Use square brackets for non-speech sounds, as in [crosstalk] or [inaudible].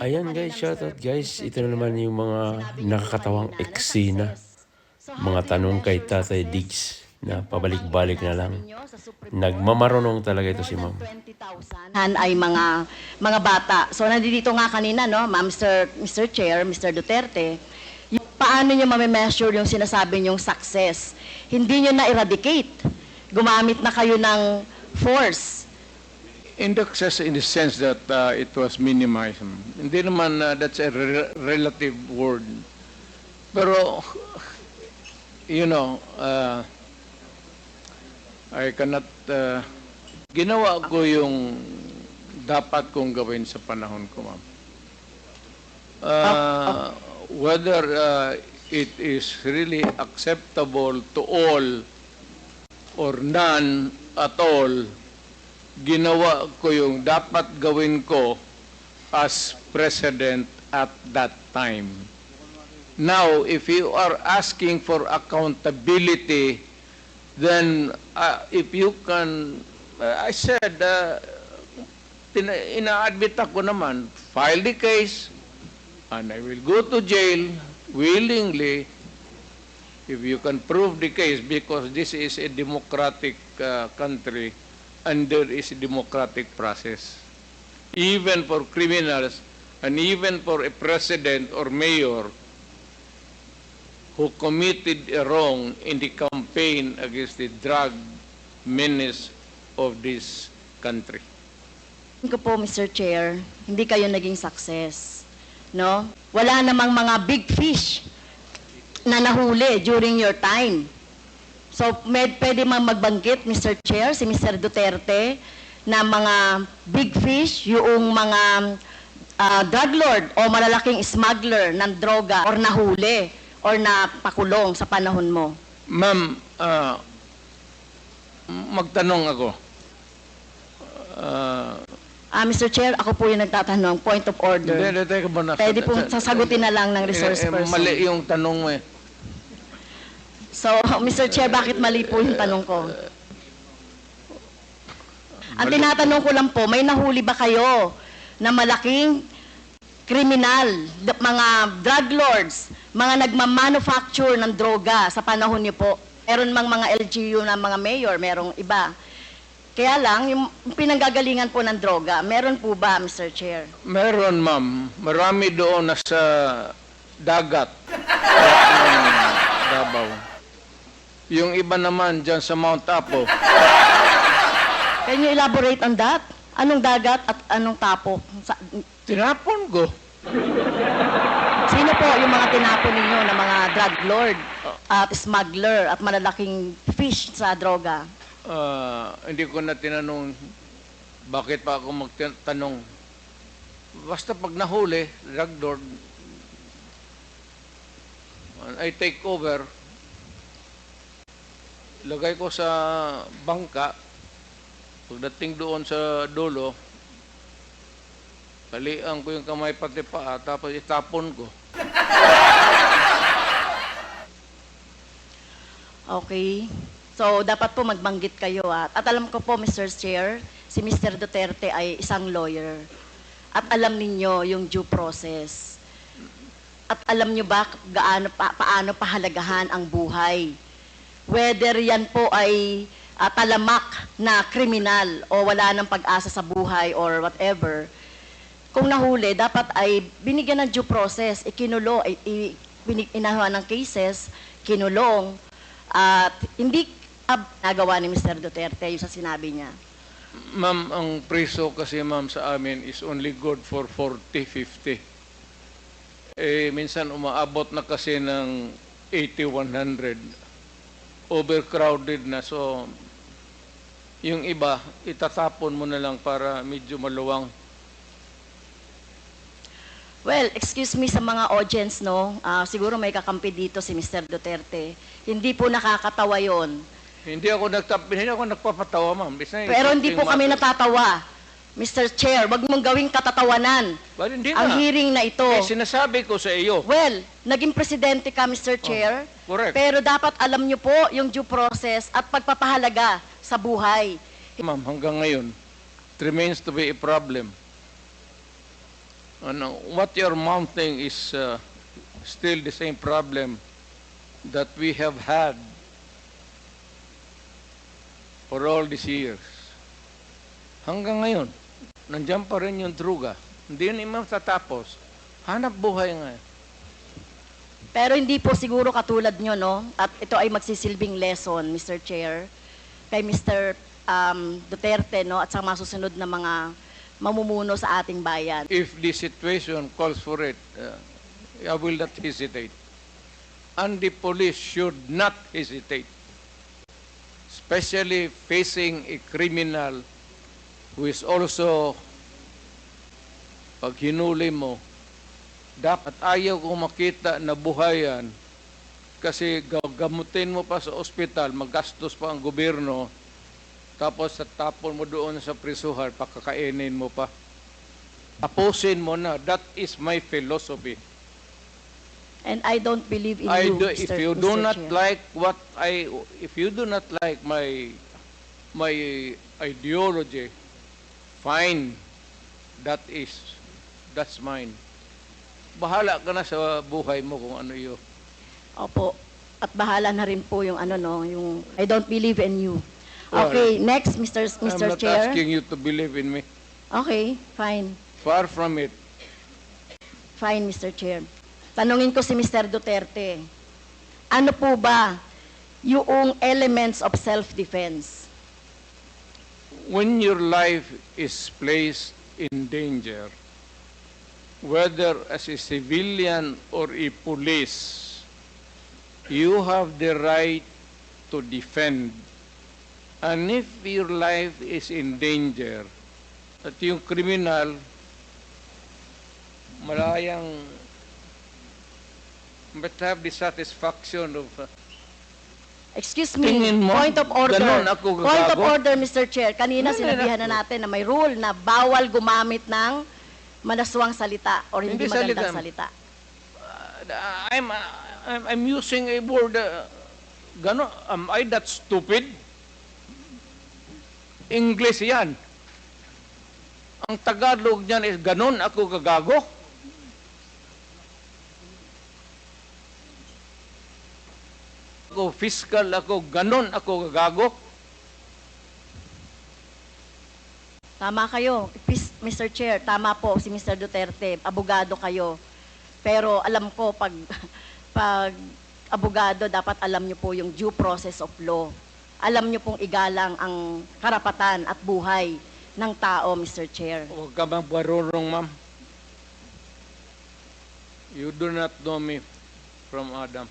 Ayan guys, shoutout guys. Ito na naman yung mga nakakatawang eksena. Mga tanong kay Tatay? Diggs na pabalik-balik na lang. Nagmamarunong talaga ito si ma'am. than 20,000 Han ay mga mga bata. So nandito nga kanina no, Ma'am Mr. Mr. Chair, Mr. Duterte, yung paano niyo ma-measure yung sinasabi niyong success? Hindi niyo na eradicate. Gumamit na kayo ng force. Indexes in the sense that uh, it was minimized. Hindi naman uh, that's a re- relative word. Pero, you know, uh, I cannot, uh, ginawa ko yung dapat kong gawin sa panahon ko, ma'am. Uh, whether uh, it is really acceptable to all or none at all, ginawa ko yung dapat gawin ko as president at that time. Now, if you are asking for accountability, then uh, if you can, uh, I said, uh, ina-admit ako naman, file the case, and I will go to jail willingly if you can prove the case because this is a democratic uh, country and there is a democratic process. Even for criminals and even for a president or mayor who committed a wrong in the campaign against the drug menace of this country. Ko po, Mr. Chair, hindi kayo naging success. No? Wala namang mga big fish na nahuli during your time. So, med, pwede mang magbanggit, Mr. Chair, si Mr. Duterte, na mga big fish, yung mga ah, drug lord o malalaking smuggler ng droga or nahuli or napakulong sa panahon mo. Ma'am, ah, magtanong ako. Ah, Ah, Mr. Chair, ako po yung nagtatanong, point of order. Hindi, hindi, teka muna. Pwede pong sasagutin na lang ng resource Eh, eh, person. Mali yung tanong mo eh. So, [laughs] Mr. Chair, bakit mali po yung tanong ko? Ang tinatanong ko lang po, may nahuli ba kayo na malaking kriminal, mga drug lords, mga nagmamanufacture ng droga sa panahon niyo po? Meron mang mga LGU na mga mayor, merong iba. Kaya lang, yung pinanggagalingan po ng droga, meron po ba, Mr. Chair? Meron, ma'am. Marami doon nasa dagat. [laughs] ng Davao. Yung iba naman dyan sa Mount Apo. Can you elaborate on that? Anong dagat at anong tapo? Sa, Tinapon ko. Sino po yung mga tinapon ninyo na mga drug lord at smuggler at malalaking fish sa droga? Ah, hindi ko na tinanong bakit pa ako magtanong. Basta pag nahuli, drug lord, I take over, lagay ko sa bangka, pagdating doon sa dulo, talian ko yung kamay pati paa, tapos itapon ko. Okay. So, dapat po magbanggit kayo at, at alam ko po, Mr. Chair, si Mr. Duterte ay isang lawyer. At alam ninyo yung due process. At alam nyo ba gaano pa, paano pahalagahan ang buhay? Whether yan po ay ah, talamak na kriminal o wala ng pag-asa sa buhay or whatever, kung nahuli, dapat ay binigyan ng due process, ikinulo, i, i, binig- inahawa ng cases, kinulong, at hindi nagawa ni Mr. Duterte yung sa sinabi niya. Ma'am, ang preso kasi ma'am sa amin is only good for 40, 50. Eh, minsan umaabot na kasi ng 80, 100. Overcrowded na. So, yung iba, itatapon mo na lang para medyo maluwang. Well, excuse me sa mga audience, no? Ah, siguro may kakampi dito si Mr. Duterte. Hindi po nakakatawa yon. Hindi ako nagtap hindi ako nagpapatawa, ma'am. Pero hindi po kami natatawa. Mr. Chair, wag mong gawing katatawanan But hindi ang na. hearing na ito. Eh, sinasabi ko sa iyo. Well, naging presidente ka, Mr. Chair. correct. Pero dapat alam niyo po yung due process at pagpapahalaga sa buhay. Ma'am, hanggang ngayon, it remains to be a problem. Ano, what you're mounting is uh, still the same problem that we have had for all these years. Hanggang ngayon, nandiyan pa rin yung druga. Hindi yun imam tatapos. Hanap buhay nga. Pero hindi po siguro katulad nyo, no? At ito ay magsisilbing lesson, Mr. Chair, kay Mr. um, Duterte, no? At sa mga susunod na mga mamumuno sa ating bayan. If the situation calls for it, uh, I will not hesitate. And the police should not hesitate. Especially facing a criminal who is also, pag hinuli mo, dapat ayaw ko makita na buhayan kasi gagamutin mo pa sa ospital, magastos pa ang gobyerno, tapos sa tapon mo doon sa prisuhan, pakakainin mo pa. Tapusin mo na. That is my philosophy. And I don't believe in I you, do, Mr. if you do Mr. not Chair. like what I, if you do not like my, my ideology, fine. That is, that's mine. Bahala ka na sa buhay mo kung ano yun. Opo. At bahala na rin po yung ano no, yung I don't believe in you. Well, Okay, next Mr. S- I'm Mr. not Chair. asking you to believe in me. Okay, fine. Far from it. Fine, Mr. Chair. Tanungin ko si Mr. Duterte. Ano po ba yung elements of self-defense? when your life is placed in danger, whether as a civilian or a police, you have the right to defend. And if your life is in danger, at yung kriminal, malayang but have the satisfaction of uh, Excuse me, Tingin mo, point of order. Point of order, Mr. Chair. Kanina sinabihan na natin na may rule na bawal gumamit ng manaswang salita or hindi, Hindi magandang salita. salita. Uh, I'm, uh, I'm, I'm using a word, uh, gano, am I that stupid? English yan. Ang Tagalog niyan is ganon ako gagago. Ako fiscal ako, ganon ako gagago. Tama kayo. Mr. Chair, tama po si Mr. Duterte. Abogado kayo. Pero alam ko, pag, [laughs] pag abogado, dapat alam niyo po yung due process of law. Alam niyo pong igalang ang karapatan at buhay ng tao, Mr. Chair. Huwag ka bang barurong, ma'am. You do not know me from Adam.